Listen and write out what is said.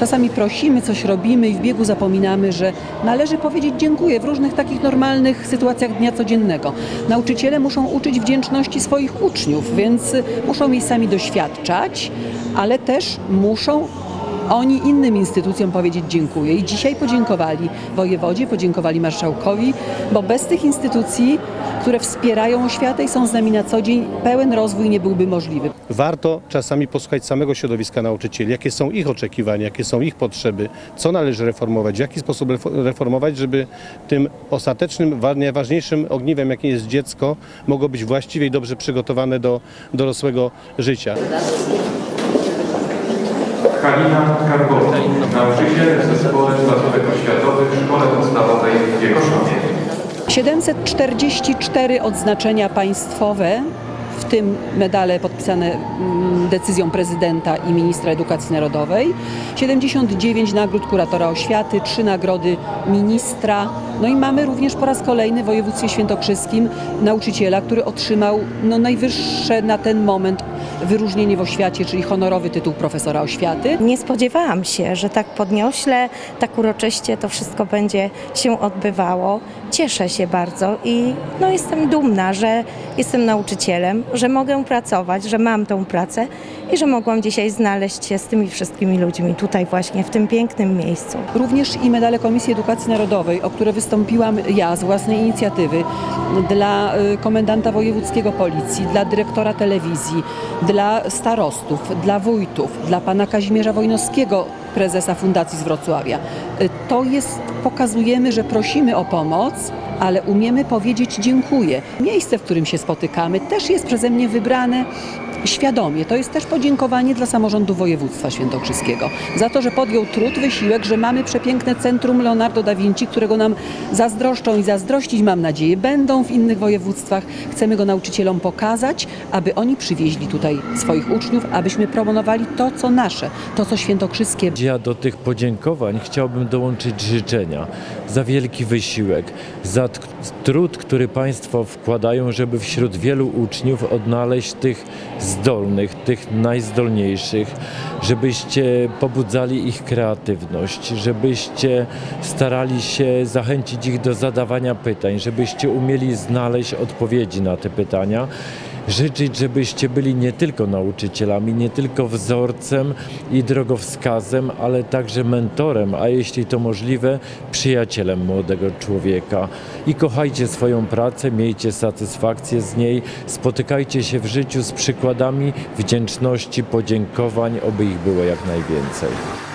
Czasami prosimy, coś robimy i w biegu zapominamy, że należy powiedzieć dziękuję w różnych takich normalnych sytuacjach dnia codziennego. Nauczyciele muszą uczyć wdzięczności swoich uczniów, więc muszą jej sami doświadczać, ale też muszą oni innym instytucjom powiedzieć dziękuję. I dzisiaj podziękowali wojewodzie, podziękowali marszałkowi, bo bez tych instytucji, które wspierają oświatę i są z nami na co dzień, pełen rozwój nie byłby możliwy. Warto czasami posłuchać samego środowiska nauczycieli, jakie są ich oczekiwania, jakie są ich potrzeby, co należy reformować, w jaki sposób refo- reformować, żeby tym ostatecznym, wa- najważniejszym ogniwem, jakim jest dziecko, mogło być właściwie i dobrze przygotowane do dorosłego życia. Halina Kargowski, nauczyciel w Zespole Oświatowych w Szkole Podstawowej w Biegoszowie. 744 odznaczenia państwowe, w tym medale podpisane mm, decyzją prezydenta i ministra edukacji narodowej, 79 nagród kuratora oświaty, 3 nagrody ministra. No i mamy również po raz kolejny w województwie świętokrzyskim nauczyciela, który otrzymał no, najwyższe na ten moment wyróżnienie w oświacie, czyli honorowy tytuł profesora oświaty. Nie spodziewałam się, że tak podniośle, tak uroczyście to wszystko będzie się odbywało. Cieszę się bardzo i no, jestem dumna, że jestem nauczycielem, że mogę pracować, że mam tą pracę i że mogłam dzisiaj znaleźć się z tymi wszystkimi ludźmi tutaj właśnie w tym pięknym miejscu. Również i medale Komisji Edukacji Narodowej, o które wystąpiłam ja z własnej inicjatywy dla y, komendanta wojewódzkiego policji, dla dyrektora telewizji, dla starostów, dla wójtów, dla pana Kazimierza Wojnowskiego, prezesa Fundacji z Wrocławia. Y, To jest, pokazujemy, że prosimy o pomoc, ale umiemy powiedzieć dziękuję. Miejsce, w którym się spotykamy, też jest przeze mnie wybrane świadomie. To jest też podziękowanie dla samorządu województwa świętokrzyskiego za to, że podjął trud, wysiłek, że mamy przepiękne centrum Leonardo da Vinci, którego nam zazdroszczą i zazdrościć, mam nadzieję, będą w innych województwach. Chcemy go nauczycielom pokazać, aby oni przywieźli tutaj swoich uczniów, abyśmy promowali to, co nasze, to, co świętokrzyskie. Ja do tych podziękowań chciałbym dołączyć życzenia za wielki wysiłek, za от trud, który Państwo wkładają, żeby wśród wielu uczniów odnaleźć tych zdolnych, tych najzdolniejszych, żebyście pobudzali ich kreatywność, żebyście starali się zachęcić ich do zadawania pytań, żebyście umieli znaleźć odpowiedzi na te pytania życzyć, żebyście byli nie tylko nauczycielami, nie tylko wzorcem i drogowskazem, ale także mentorem, a jeśli to możliwe, przyjacielem młodego człowieka. I kochajcie swoją pracę, miejcie satysfakcję z niej, spotykajcie się w życiu z przykładami wdzięczności, podziękowań, oby ich było jak najwięcej.